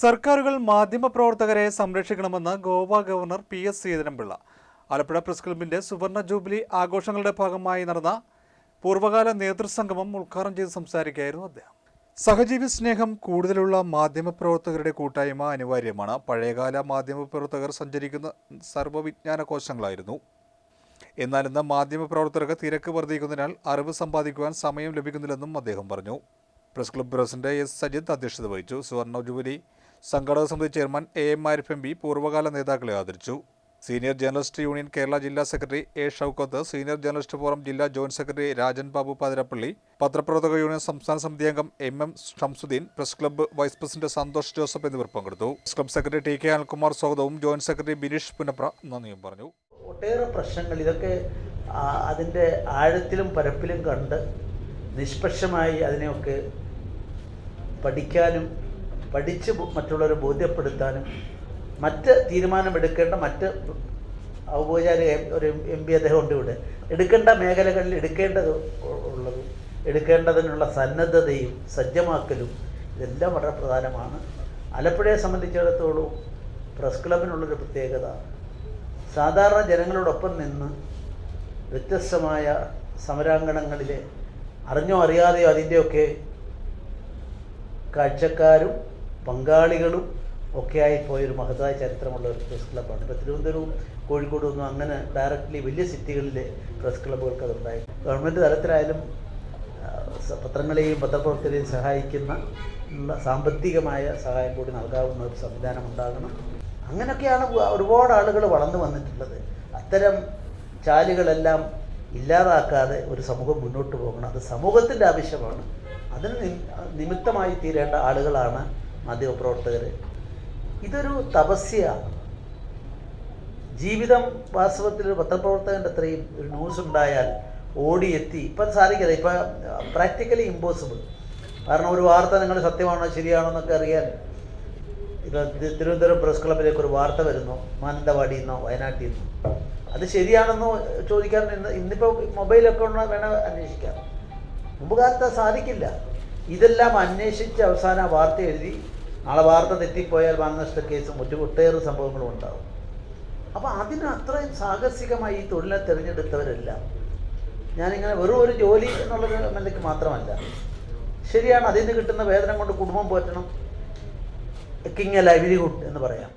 സർക്കാരുകൾ മാധ്യമപ്രവർത്തകരെ സംരക്ഷിക്കണമെന്ന് Goa governor P S Sreedharan Pillai. Alappuzha press ക്ലബിന്റെ സുവർണ ജൂബിലി ആഘോഷങ്ങളുടെ ഭാഗമായി നടന്ന പൂർവകാല നേതൃസംഗമം ഉദ്ഘാടനം ചെയ്ത് സംസാരിക്കുകയായിരുന്നു അദ്ദേഹം. സഹജീവി സ്നേഹം കൂടുതലുള്ള മാധ്യമപ്രവർത്തകരുടെ കൂട്ടായ്മ അനിവാര്യമാണ്. പഴയകാല മാധ്യമപ്രവർത്തകർ സഞ്ചരിക്കുന്ന സർവവിജ്ഞാന കോശങ്ങളായിരുന്നു. എന്നാൽ ഇന്ന് മാധ്യമപ്രവർത്തകർക്ക് തിരക്ക് വർദ്ധിക്കുന്നതിനാൽ അറിവ് സമ്പാദിക്കുവാൻ സമയം ലഭിക്കുന്നില്ലെന്നും അദ്ദേഹം പറഞ്ഞു. Press club president S. Sajith അധ്യക്ഷത വഹിച്ചു. സുവർണ ജൂബിലി സംഘാടക സമിതി chairman A M Arif M P പൂർവകാല നേതാക്കളെ ആദരിച്ചു. സീനിയർ ജേർണലിസ്റ്റ് യൂണിയൻ കേരള ജില്ലാ secretary A Shoukath senior journalist forum ജില്ലാ ജോയിന്റ് സെക്രട്ടറി രാജൻ ബാബു പാതിരപ്പള്ളി പത്രപ്രവർത്തക യൂണിയൻ സംസ്ഥാന സമിതി അംഗം M M Shamsuddin press club vice president Santhosh Joseph എന്നിവർ പങ്കെടുത്തു. Press club secretary T K Anilkumar സ്വാഗതവും ജോയിന്റ് സെക്രട്ടറി ബിനീഷ് പുനപ്ര നന്ദിയും പറഞ്ഞു. ഒട്ടേറെ പ്രശ്നങ്ങൾ ഇതൊക്കെ അതിന്റെ ആഴത്തിലും പരപ്പിലും കണ്ട് നിഷ്പക്ഷമായി അതിനെയൊക്കെ പഠിക്കാനും പഠിച്ച് മറ്റുള്ളവരെ ബോധ്യപ്പെടുത്താനും മറ്റ് തീരുമാനമെടുക്കേണ്ട മറ്റ് ഔപചാരിക ഒരു എം പി അദ്ദേഹം ഉണ്ട് ഇവിടെ. എടുക്കേണ്ട മേഖലകളിൽ എടുക്കേണ്ടത് ഉള്ളതും എടുക്കേണ്ടതിനുള്ള സന്നദ്ധതയും സജ്ജമാക്കലും ഇതെല്ലാം വളരെ പ്രധാനമാണ്. ആലപ്പുഴയെ സംബന്ധിച്ചിടത്തോളം പ്രസ് ക്ലബിനുള്ളൊരു പ്രത്യേകത സാധാരണ ജനങ്ങളോടൊപ്പം നിന്ന് വ്യത്യസ്തമായ സമരാങ്കണങ്ങളിലെ അറിഞ്ഞോ അറിയാതെയോ അതിന്റെയൊക്കെ കാഴ്ചക്കാരും പങ്കാളികളും ഒക്കെയായി പോയൊരു മഹത്തായ ചരിത്രമുള്ള ഒരു പ്രസ് ക്ലബ്ബാണ് ഇപ്പോൾ തിരുവനന്തപുരവും കോഴിക്കോടും ഒന്നും അങ്ങനെ ഡയറക്റ്റ്ലി വലിയ സിറ്റികളിലെ പ്രസ് ക്ലബ്ബുകൾക്ക് അതുണ്ടായി ഗവൺമെന്റ് തലത്തിലായാലും പത്രങ്ങളെയും പത്രപ്രവർത്തകരെയും സഹായിക്കുന്ന സാമ്പത്തികമായ സഹായം കൂടി നൽകാവുന്ന ഒരു സംവിധാനം ഉണ്ടാകണം. അങ്ങനെയൊക്കെയാണ് ഒരുപാട് ആളുകൾ വളർന്നു വന്നിട്ടുള്ളത്. അത്തരം ചാലുകളെല്ലാം ഇല്ലാതാക്കാതെ ഒരു സമൂഹം മുന്നോട്ട് പോകണം. അത് സമൂഹത്തിന്റെ ആവശ്യമാണ്. അതിന് നിമിത്തമായി തീരേണ്ട ആളുകളാണ് മാധ്യമപ്രവർത്തകർ ഇതൊരു തപസ്യയാണ് ജീവിതം വാസ്തവത്തിൽ പത്രപ്രവർത്തകന്റെ അത്രയും ഒരു ന്യൂസ് ഉണ്ടായാൽ ഓടിയെത്തി. ഇപ്പം സാധിക്കില്ല. ഇപ്പം പ്രാക്ടിക്കലി ഇമ്പോസിബിൾ കാരണം ഒരു വാർത്ത നിങ്ങൾ സത്യമാണോ ശരിയാണോ എന്നൊക്കെ അറിയാൻ ഇപ്പം തിരുവനന്തപുരം പ്രസ് ക്ലബിലേക്ക് ഒരു വാർത്ത വരുന്നു. മാനന്തവാടിയിൽ നിന്നോ വയനാട്ടിൽ നിന്നോ. അത് ശരിയാണെന്നോ ചോദിക്കാൻ ഇന്ന് ഇന്നിപ്പോൾ മൊബൈലൊക്കെ ഉണ്ടോ വേണം അന്വേഷിക്കാം. മുമ്പ് കാലത്ത് സാധിക്കില്ല. ഇതെല്ലാം അന്വേഷിച്ച് അവസാന വാർത്ത എഴുതി നാളെ വാർത്ത തെറ്റിപ്പോയാൽ മാനനഷ്ട കേസും മറ്റു ഒട്ടേറെ സംഭവങ്ങളും ഉണ്ടാവും. അപ്പോൾ അതിന് അത്രയും സാഹസികമായി ഈ തൊഴിലിനെ തിരഞ്ഞെടുത്തവരെല്ലാം. ഞാനിങ്ങനെ വെറും ഒരു ജോലി എന്നുള്ളൊരു നിലയ്ക്ക് മാത്രമല്ല. ശരിയാണ് അതിൽ നിന്ന് കിട്ടുന്ന വേതനം കൊണ്ട് കുടുംബം പോറ്റണം. കിങ് എ ലൈവ്ലിഹുഡ് എന്ന് പറയാം.